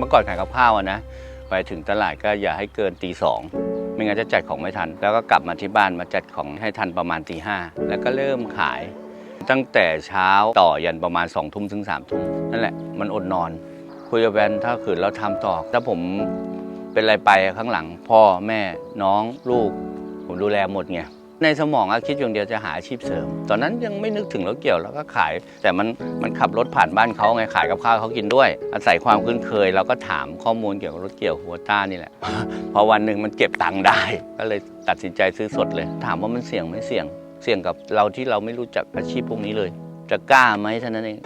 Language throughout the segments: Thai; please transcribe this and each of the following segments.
มื่อก่อนขายกับข้าวอะนะ ไปถึงตลาดก็อย่าให้เกินตีสองไม่งั้นจะจัดของไม่ทัน แล้วก็กลับมาที่บ้านมาจัดของให้ทันประมาณตีห้าแล้วก็เริ่มขาย ตั้งแต่เช้าต่อยันประมาณ2องทุ่มถึง3ามทุ่มนั่นแหละมันอดนอน คุยกับแฟนถ้าขืนเราทำต่อ ถ้าผมเป็นอะไรไปข้างหลัง พ่อแม่น้องลูก ผมดูแลหมดไง ในสมองอะคิดอย่างเดียวจะหาอาชีพเสริม ตอนนั้นยังไม่นึกถึงรถเกี่ยวแล้วก็ขาย แต่มันมันขับรถผ่านบ้านเขาไงขายกับข้าวเขากินด้วย อาศัยความคุ้นเคยเราก็ถามข้อมูลเกี่ยวกับรถเกี่ยวหัวต้านี่แหละ พอวันหนึ่งมันเก็บตังค์ได้ ก็เลยตัดสินใจซื้อสดเลย ถามว่ามันเสี่ยงไหม่เสี่ยง เสี่ยงกับเราที่เราไม่รู้จักอาชีพพวกนี้เลย จะกล้าไหมเท่านั้นเอง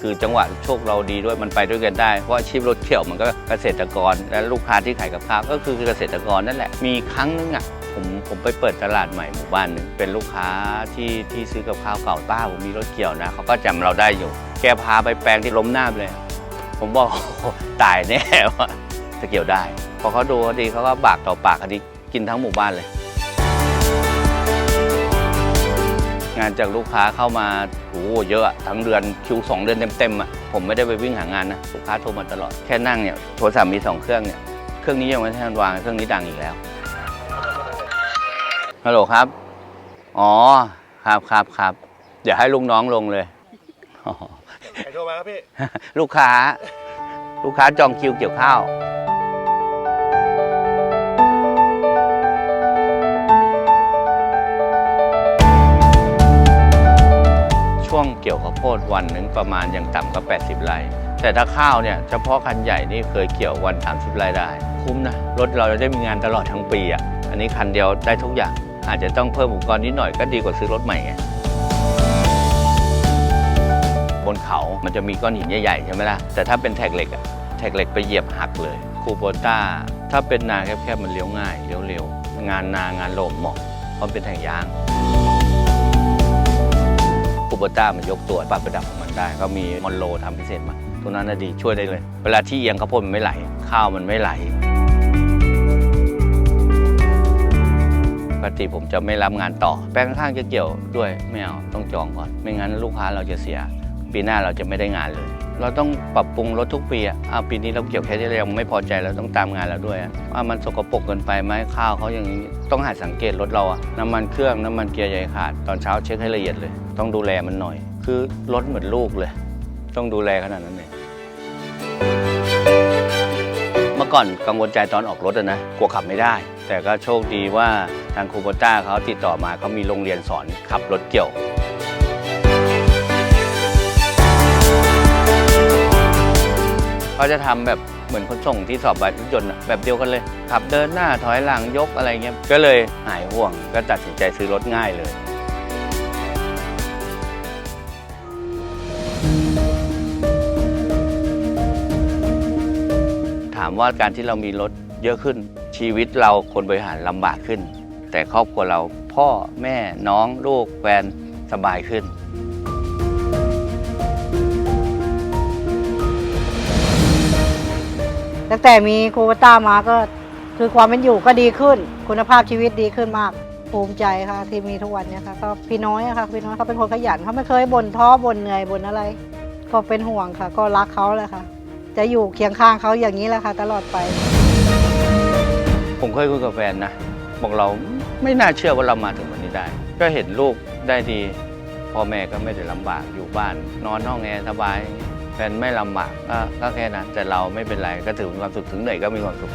คือจังหวะโชคเราดีด้วยมันไปด้วยกันได้ เพราะอาชีพรถเขี่ยวมันก็เกษตรกร และลูกค้าที่ขายกับข้าวก็คือเกษตรกรนั่นแหละ มีครั้งนึงอะผมผมไปเปิดตลาดใหม่หมู่บ้านหนึ่งเป็นลูกค้าที่ที่ซื้อกับข้าวเก่าต้าผมมีรถเกี่ยวนะเขาก็จำเราได้อยู่ แกพาไปแปลงที่ล้มหน้าเลย ผมบอกตายแน่ว่าจะเกี่ยวได้ พอเขาดูเขาดีเขาก็บากต่อปากคดีกินทั้งหมู่บ้านเลย งานจากลูกค้าเข้ามาโอ้โหเยอะอะทั้งเดือนคิวสองเดือนเต็มๆอะผมไม่ได้ไปวิ่งหางานนะลูกค้าโทรมาตลอดแค่นั่งเนี่ยโทรศัพท์มีสองเครื่องเนี่ยเครื่องนี้ยังไม่ทันวางเครื่องนี้ดังอีกแล้วฮัลโหลครับ อ๋อครับครับครับเดี๋ยวให้ลูกน้องลงเลยอ๋อใครโทรมาครับพี่ ลูกค้า ลูกค้าจองคิวเกี่ยวข้าว ช่วงเกี่ยวข้าวโพดวันหนึ่งประมาณอย่างต่ำก็ 80 ไร่ แต่ถ้าข้าวเนี่ยเฉพาะคันใหญ่นี่เคยเกี่ยววัน 30 ไร่ได้ คุ้มนะ รถเราจะได้มีงานตลอดทั้งปีอะ อันนี้คันเดียวได้ทุกอย่าง อาจจะต้องเพิ่มอุปกรณ์นิดหน่อยก็ดีกว่าซื้อรถใหม่ไงบนเขามันจะมีก้อนหินใหญ่ๆใช่ไหมล่ะ แต่ถ้าเป็นแท็กเหล็กอะแท็กเหล็กไปเหยียบหักเลยคูโบต้า ถ้าเป็นนาแคบๆมันเลี้ยวง่ายเลี้ยวเร็ว งานนางานโลมเหมาะเพราะเป็นแท่งยาง คูเบต้ามันยกตัวปรับระดับของมันได้ ก็มีมอนโลทำพิเศษมา ตัวนั้นน่ะดีช่วยได้เลย เวลาที่เอียงข้าวโพดมันไม่ไหล ข้าวมันไม่ไหลปกติผมจะไม่รับงานต่อ แป้งข้างจะเกี่ยวด้วยไม่เอาต้องจองก่อน ไม่งั้นลูกค้าเราจะเสีย ปีหน้าเราจะไม่ได้งานเลย เราต้องปรับปรุงรถทุกปีอะอ้าปีนี้เราเกี่ยวแค่ที่เรายังไม่พอใจเราต้องตามงานเราด้วยอะว่ามันสกปรกเกินไปไหมข้าวเขาอย่างนี้ต้องหัดสังเกตรถเราอะน้ำมันเครื่องน้ำมันเกียร์ใหญ่ขาด ตอนเช้าเช็คให้ละเอียดเลย ต้องดูแลมันหน่อย คือรถเหมือนลูกเลย ต้องดูแลขนาดนั้นเลยเมื่อก่อนกังวลใจตอนออกรถนะกลัวขับไม่ได้ แต่ก็โชคดีว่าทางคูโบต้าเขาติดต่อมาเขามีโรงเรียนสอนขับรถเกี่ยว เขาจะทำแบบเหมือนคนส่งที่สอบใบรถยนต์แบบเดียวกันเลย ขับเดินหน้าถอยหลังยกอะไรเงี้ยก็เลยหายห่วงก็ตัดสินใจซื้อรถง่ายเลยถามว่าการที่เรามีรถเยอะขึ้น ชีวิตเราคนบริหารลำบากขึ้น แต่ครอบครัวเราพ่อแม่น้องลูกแฟนสบายขึ้น ตั้งแต่มีโควต้ามาก็คือความเป็นอยู่ก็ดีขึ้น คุณภาพชีวิตดีขึ้นมาก ภูมิใจค่ะที่มีทุกวันเนี้ค่ะก็พี่น้อยอะค่ะพี่น้อยเขาเป็นคนขยันเขาไม่เคยบ่นท้อบ่นเหนื่อยบ่นอะไร ก็เป็นห่วงค่ะ ก็รักเขาแหละค่ะ จะอยู่เคียงข้างเขาอย่างนี้แหละค่ะ ตลอดไป ผมเคยคุยกับแฟนนะ บอกเราไม่น่าเชื่อว่าเรามาถึงวันนี้ได้ ก็เห็นลูกได้ดีพ่อแม่ก็ไม่ได้ลำบากอยู่บ้าน นอนห้องแอร์สบาย แฟนไม่ลำบากก็แค่นั้นแต่เราไม่เป็นไรก็ถือเป็นความสุขถึงเหนื่อยก็มีความสุข